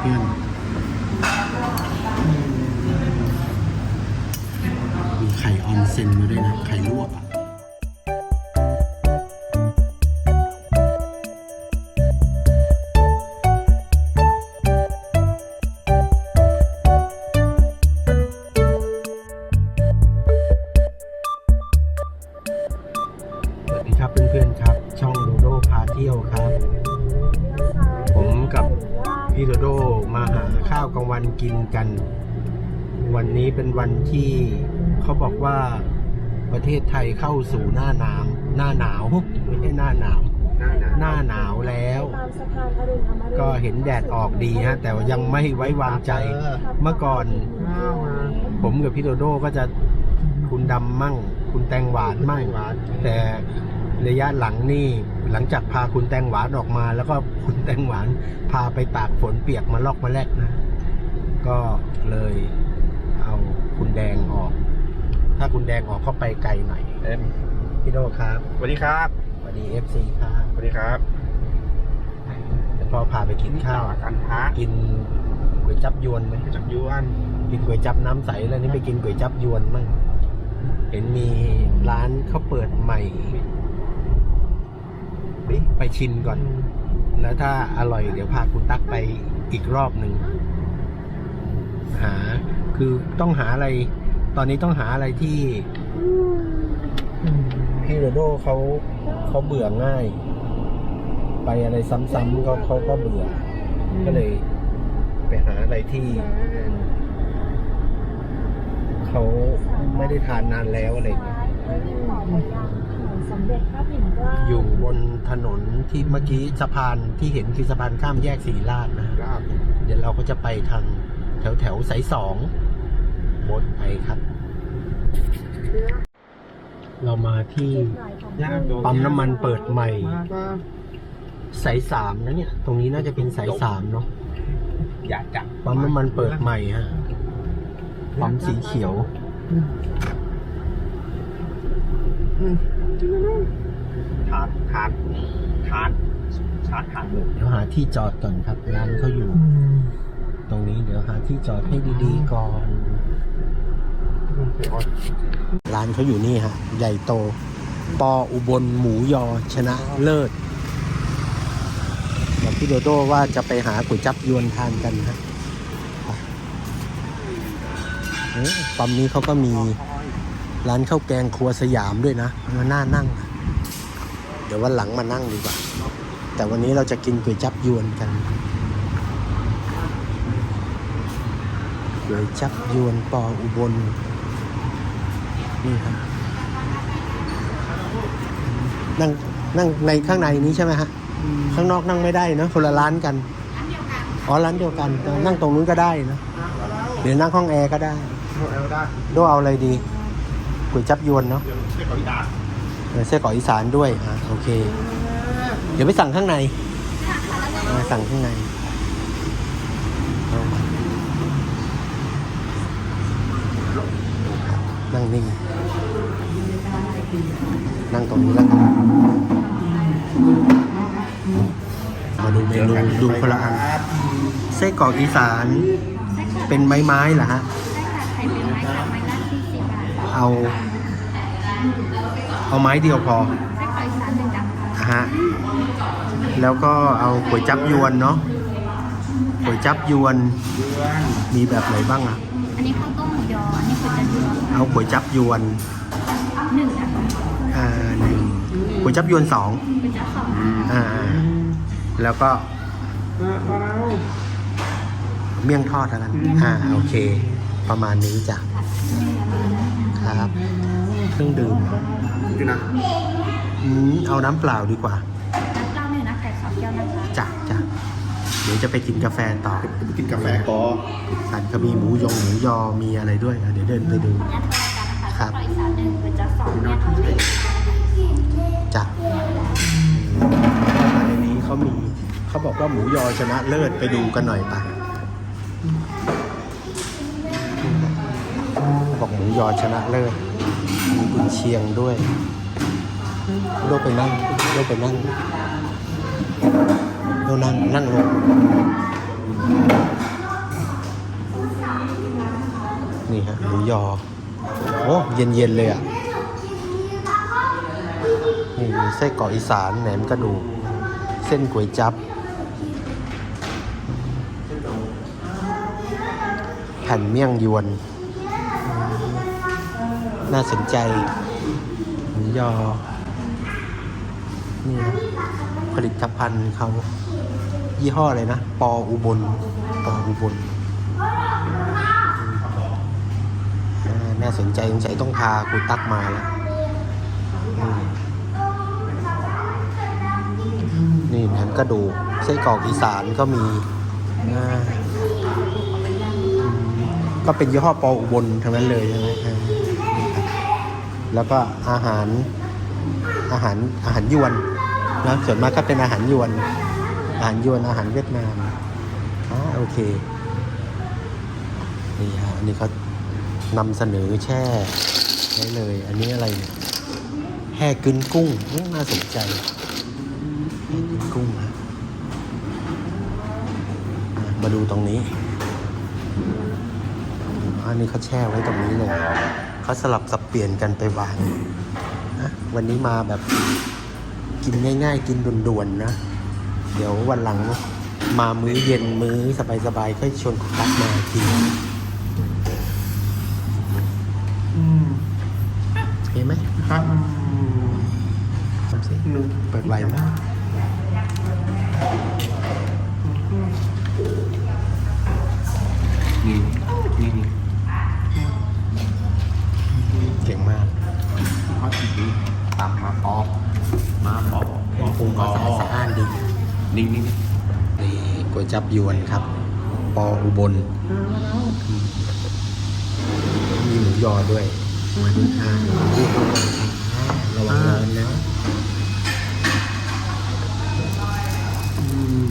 เพื่อนมีไข่ออนเซนมาด้วยนะ ไข่ลวก ทศไทยเข้าสู่หน้าหนาวหน้าหนาวไม่ใช่หน้าหนาว หน้าหนาวแล้ว ก็เห็นแดดออกดีฮะ แต่ว่ายังไม่ไว้วางใจเมื่อก่อน ผมกับพี่โดโดก็จะคุณดำมั่ง คุณแตงหวานมั่งแต่ระยะหลังนี่หลังจากพาคุณแตงหวานออกมา แล้วก็คุณแตงหวานพาไปตากฝนเปียกมาลอกมาแลกนะ ก็เลยเอาคุณแดงออก ถ้าคุณแดงออกก็ไปไกลหน่อยเอ็มพี่โดครับสวัสดีครับสวัสดีเอฟซีครับสวัสดีครับแล้วก็พาไปกินข้าวกันพระกินก๋วยจับยวนไหมจับยวนกินก๋วยจับน้ำใสแล้วนี่ไปกินก๋วยจับยวนมั่งเห็นมีร้านเขาเปิดใหม่ไปชิมก่อน แล้วถ้าอร่อยเดี๋ยวพาคุณตั๊กไปอีกรอบหนึ่งหา คือต้องหาอะไร ตอนนี้ต้องหาอะไรที่พี่โรโดเขาเขาเบื่อง่าย ไปอะไรซ้ำๆเขาเขาก็เบื่อ ก็เลย ไปหาอะไรที่เขาไม่ได้ทานนานแล้วอะไรอย่างเงี้ยสมเด็จพระปิ่นเกล้าอยู่บนถนนที่เมื่อกี้สะพานที่เห็นคือสะพานข้ามแยกสีลาดนะลาบเดี๋ยวเราก็จะไปทางแถวแถวสายสอง บนไปครับ เรามาที่ปั๊มน้ำมันเปิดใหม่ สายสามนะเนี่ย ตรงนี้น่าจะเป็นสายสามเนาะอยากจับปั๊มน้ำมันเปิดใหม่ฮะปั๊มสีเขียวทานทานทานชาร์จทานเลยเดี๋ยวหาที่จอดก่อนครับร้านเขาอยู่ ตรงนี้เดี๋ยวหาที่จอดให้ดีๆก่อน ร้านเขาอยู่นี่ฮะ ใหญ่โต ปออุบลหมูยอชนะเลิศบอกพี่โดโด้ว่าจะไปหาก๋วยจับยวนทานกันฮะปั๊มนี้เขาก็มีร้านข้าวแกงครัวสยามด้วยนะมาน่านั่ง เดี๋ยววันหลังมานั่งดีกว่า แต่วันนี้เราจะกินก๋วยจับยวนกันก๋วยจับยวนปออุบล นี่ครับ นั่งนั่งในข้างในนี้ใช่ไหมฮะ ข้างนอกนั่งไม่ได้เนอะคนละร้านกัน อ๋อร้านเดียวกันเออนั่งตรงนู้นก็ได้นะหรือนั่งห้องแอร์ก็ได้เอาได้โดเอาอะไรดีก๋วยจับยวนเนาะเดี๋ยวขอพิจารเออไส้กรอกอีสานด้วยอะโอเค เดี๋ยวไปสั่งข้างในอ่าสั่งข้างในเอามานั่งนิ่ง นั่งตรงนี้แล้วกันมาดูเมนูดูคนละอันไส้กรอกอีสาน เป็นไม้ไม้ๆเหรอฮะใช่ค่ะไข่เป็นไม้สับไม้ละสี่สิบบาทเอา เอาไม้เดียวพอไส้กรอกอีสานหนึ่งดับค่ะนะฮะแล้วก็เอาก๋วยจับยวนเนาะก๋วยจับยวนมีแบบไหนบ้างอะอันนี้ข้าวต้มหมูยออันนี้ก๋วยจั๊บยวนเอาก๋วยจับยวนหนึ่งดับ อ่าหนึ่งก๋วยจับยวนสองก๋วยจั๊บสองอ่าแล้วก็เมี่ยงทอดแล้วกันอ่าโอเค ประมาณนี้จ้ะครับเครื่องดื่มคือนะอืมเอาน้ำเปล่าดีกว่าน้ำเปล่าหนึ่งนะไข่สองแก้วนะคะจ้ะจ้ะเดี๋ยวจะไปกินกาแฟต่อไปกินกาแฟกอสันก็มีหมูยงหมูยอมีอะไรด้วยอะเดี๋ยวเดินไปดูเนะครับจ้ะในนี้เขามีเขาบอกว่าหมูยอชนะเลิศไปดูกันหน่อยปะบอกหมูยอชนะเลิศมีกุนเชียงด้วยโลกไปนั่งโลกไปนั่งโลนั่งนั่งลงนี่ฮะหมูยอ โอ้เย็นๆเลยอะนี่มีไส้กรอกอีสานแหนมกระดูก เส้นก๋วยจับ แผ่นเมี่ยงยวน น่าสนใจหมูยอ นี่ผลิตภัณฑ์เขายี่ห้ออะไรนะ ปออุบล ปออุบล น่าสนใจสงสัยต้องพาครูตักมาแล้วนี่แหนมกระดูกไส้กรอกอีสานก็มีอ่าอืมก็เป็นยี่ห้อปออุบลทั้งนั้นเลยใช่ไหมแล้วก็อาหารอาหารอาหารยวนนะส่วนมากก็เป็นอาหารยวน อาหารยวนอาหารเวียดนามอ่าโอเคนี่ฮะอันนี้เขา นำเสนอแช่ไว้เลย อันนี้อะไรเนี่ยแห่กึนกุ้งน่าสนใจแห่กึนกุ้งนะอะมาดูตรงนี้อันนี้เขาแช่ไว้ตรงนี้เลยเขาสลับสับเปลี่ยนกันไปวางนะวันนี้มาแบบกินง่าย ๆ กินด่วนๆนะ เดี๋ยววันหลังมามื้อเย็นมื้อสบายๆค่อยชวนคุณตักมากินเห็นไหมครับทำสิเปิดไวไหมนี่นี่เก่งมากเขาถีตามมาปอกมาปอกปรุงก็สะอาดสะอ้านดี นิ่งนิ่งนี่ก๋วยจับยวนครับ ปออุบลมีหมูยอด้วย มาดูทานที่เขาระวังร้อนนะอืม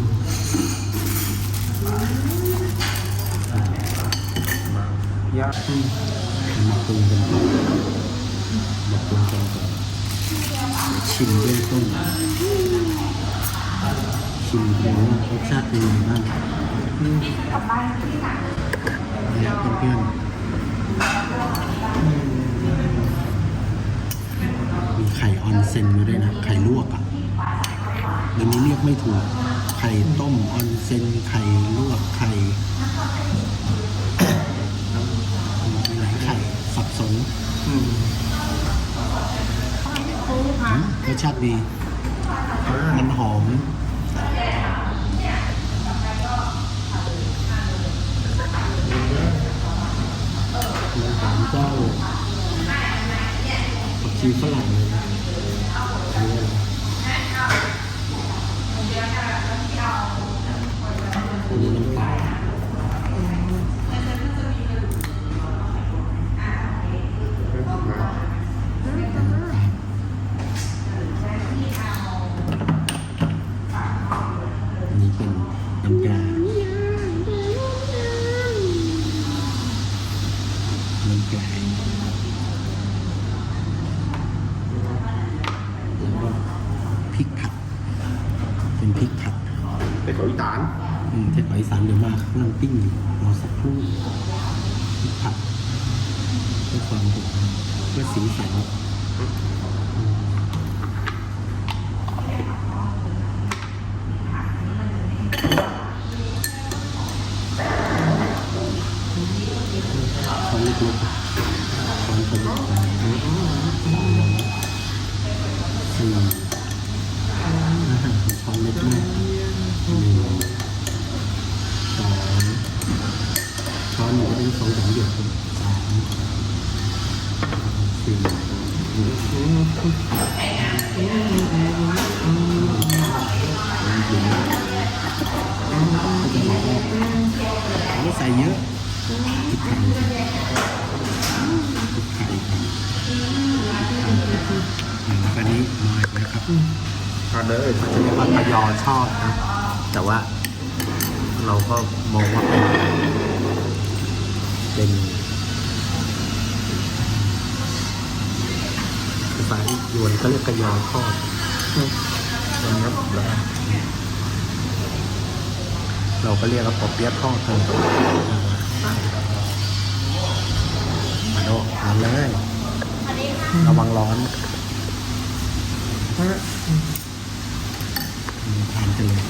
ยากมาปรุงกันก่อนมาปรุงกันก่อนเดี๋ยวชิมเบื้องต้นชิมดูว่ารสชาติเป็นยังไงบ้างเนี่ยเพื่อนๆ มีไข่ออนเซ็นมาด้วยนะ ไข่ลวกอะเดี๋ยวนี้เรียกไม่ถูก ไข่ต้มออนเซ็น ไข่ลวก ไข่มีหลายไข่สับสนอืมรสชาติดี มันหอม เจ้าผักชีฝรั่งเลยนะ รอสักครู่ผัดเพื่อความหอมเพื่อสีสัน ไม่ใส่เยอะพริกไทยพริกไทยครับแล้วก็นี้มาอีกนะครับก็เลยเขาจะเรียกว่าปยอชอบนะแต่ว่าเราก็มองว่าเป็นเป็นภาษายวนก็เรียกกระยอทอดนะครับ เราก็เรียกว่าปอเปี๊ยะทอดกันโอ้ทานเลยระวังร้อนทานกันเลย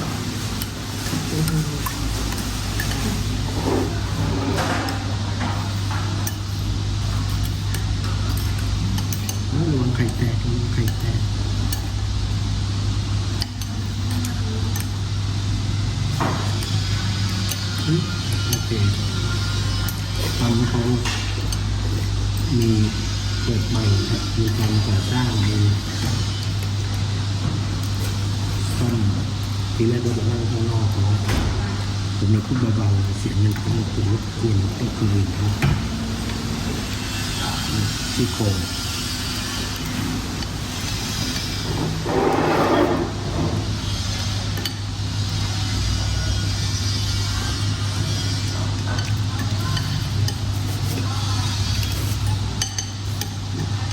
โอ้ระวังไข่แตกระวั เลยพูดเบาๆเสียงมันก็มันรบกวนก็คือนะที่โครง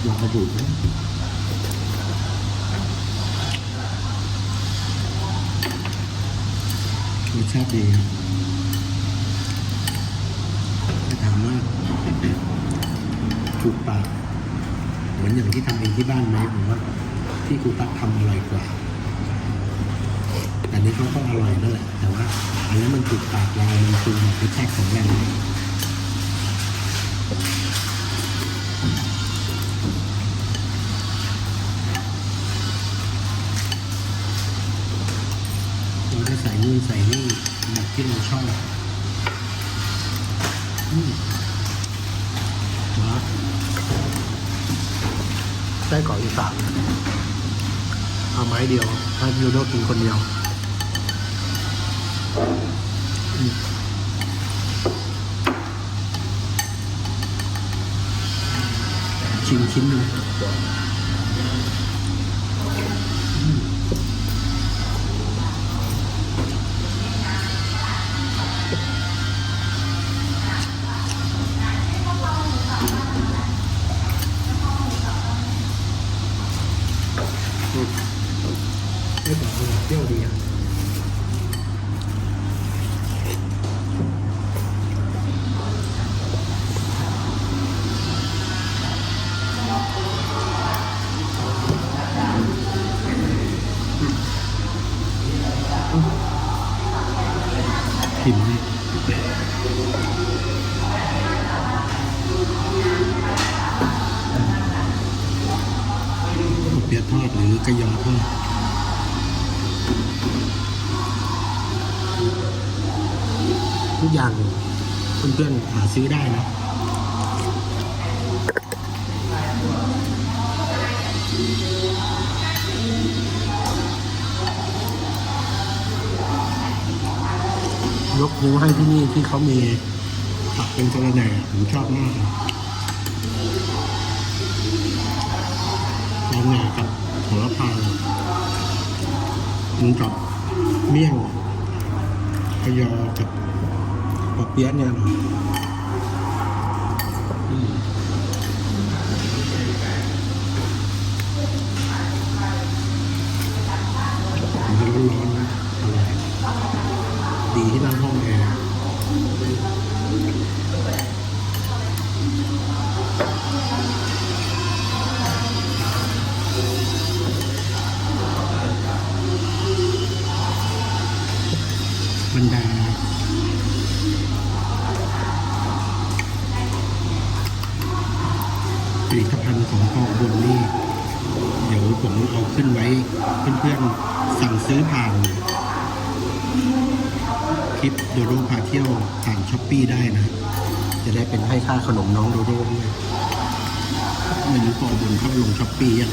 ลองมาดูนะรสชาติดีครับถ้าถามว่า ถูกปากเหมือนอย่าง ที่บ้านไหมผมว่าที่ครูตั๊กทำอร่อยกว่าแต่นี้เขาก็อร่อยนั่นแหละแต่ว่า อันนั้มันถูกปากเรามันคือรสชาติของเราเราได้ใส่นู่นใส่นี่แบบที่เราชอบอืมว้าว ไส้กรอกอีสานเอาไม้เดียวถ้ายูโดกินคนเดียวชิมชิ้นหนึ่ง ปียกทอดหรือกระยอทอดทุกอย่างเพื่อนๆหาซื้อได้นะยกนิ้วให้ที่นี่ที่เขามีผักเป็นกระแหน่ผมชอบมากกระแหน่กับ ระพามันกับเมี่ยงพยอกับปอเปี๊ยะเนี่ยนะ สั่งซื้อผ่านคลิปโดโดพาเที่ยวผ่านช้อปปีได้นะ จะได้เป็นให้ค่าขนมน้องโดโดด้วยไม่รู้กองบุญเข้าลงช้อปปียัง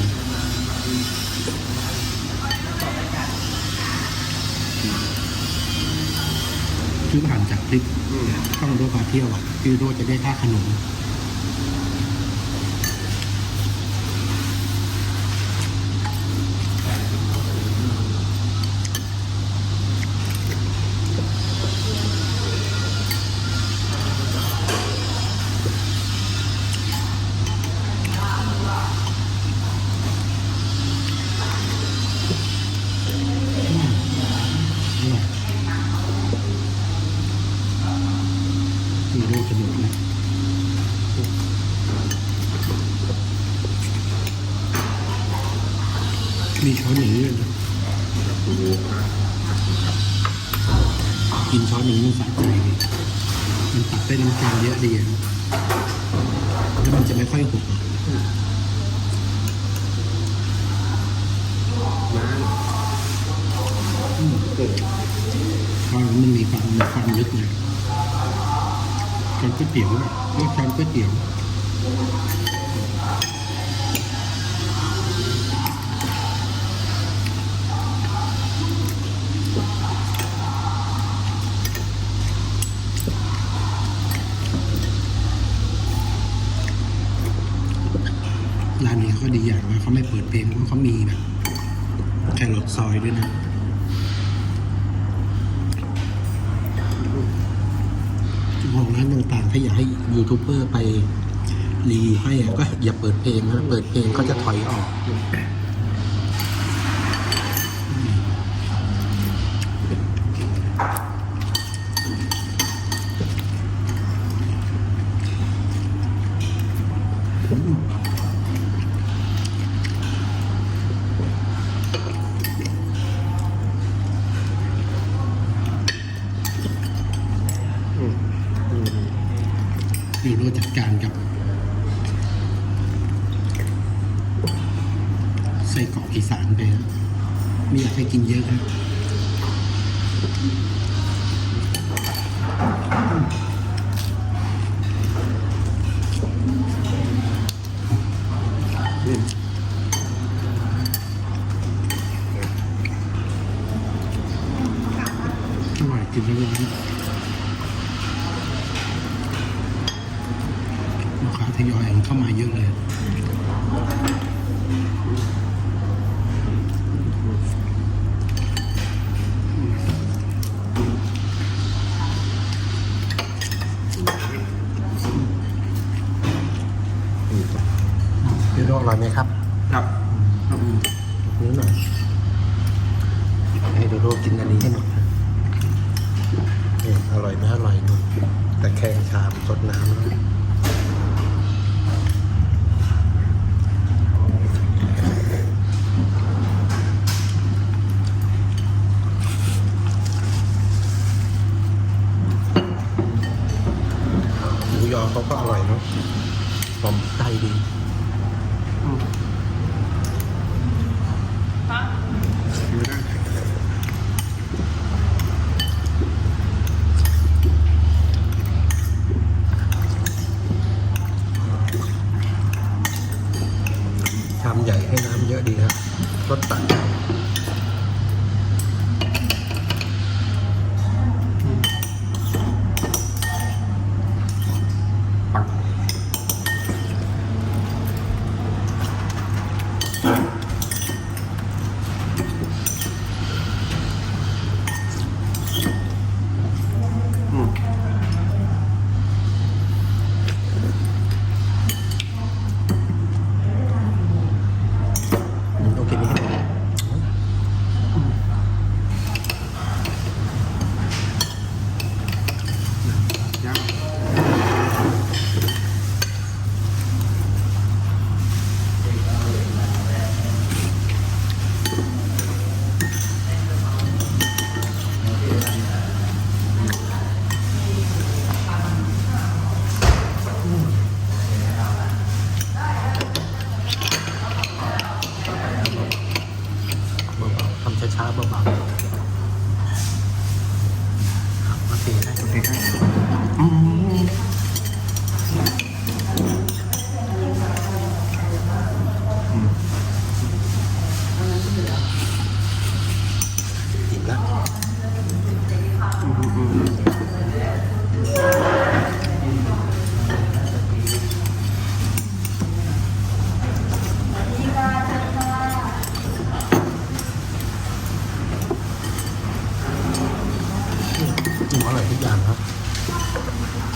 ซื้อผ่านจากคลิปช่องโดโดพาเที่ยวอะพี่โดโดจะได้ค่าขนม ช้อนก๋วยเตี๋ยวอะเรียกช้อนก๋วยเตี๋ยวร้านนี้เขาดีอย่างว่าเขาไม่เปิดเพลงเพราะเขามีแบบแครอทซอยด้วยนะ ถ้าอยากให้ยูทูบเบอร์ไปรีให้ก็อย่าเปิดเพลงนะเปิดเพลงก็จะถอยออกอมอืม ยูโรจัดการกับไส้กรอกอีสานไปนะไม่อยากให้กินเยอะนะ อืม อร่อย กินแล้วร้อนลูกค้าทยอยเข้ามาเยอะเลย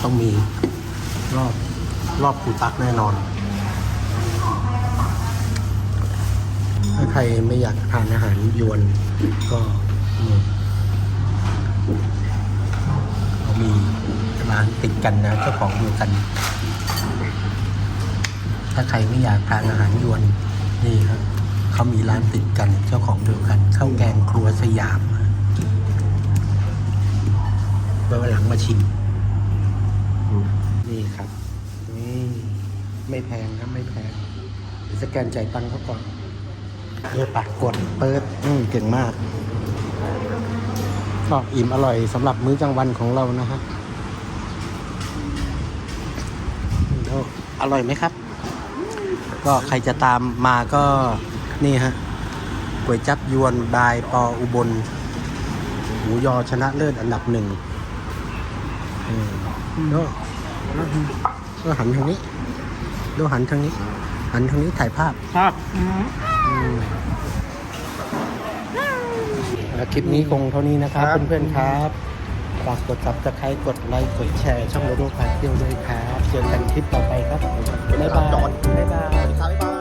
ต้องมีรอบรอบปูตักแน่นอน ถ้าใครไม่อยากทานอาหารยวนก็เขามีร้านติดกันนะเจ้าของเดียวกัน ถ้าใครไม่อยากทานอาหารยวนนี่ครับเขามีร้านติดกันเจ้าของเดียวกันข้าวแกงครัวสยามเมื่อวันหลังมาชิม นี่ครับ นี่ไม่แพงครับไม่แพงสแกนจ่ายตังค์เขาก่อนเออปากกดเปิดอืมเก่งมากก็อิ่มอร่อยสำหรับมื้อกลางวันของเรานะฮะอร่อยไหมครับ ก็ใครจะตามมาก็นี่ฮะก๋วยจับยวนบายปออุบลหมูยอชนะเลิศอันดับหนึ่งอืม แล้วแล้วหันทางนี้แล้วหันทางนี้ หันทางนี้ถ่ายภาพ ครับอืมแล้วคลิปนี้คงเท่านี้นะครับครับเพื่อนๆครับฝากกด subscribe กดไลค์กดแชร์ ช่องโลโดพาเที่ยวด้วยครับ เจอกันคลิปต่อไปครับ บ๊ายบายจอดบ๊ายบายบ๊ายบาย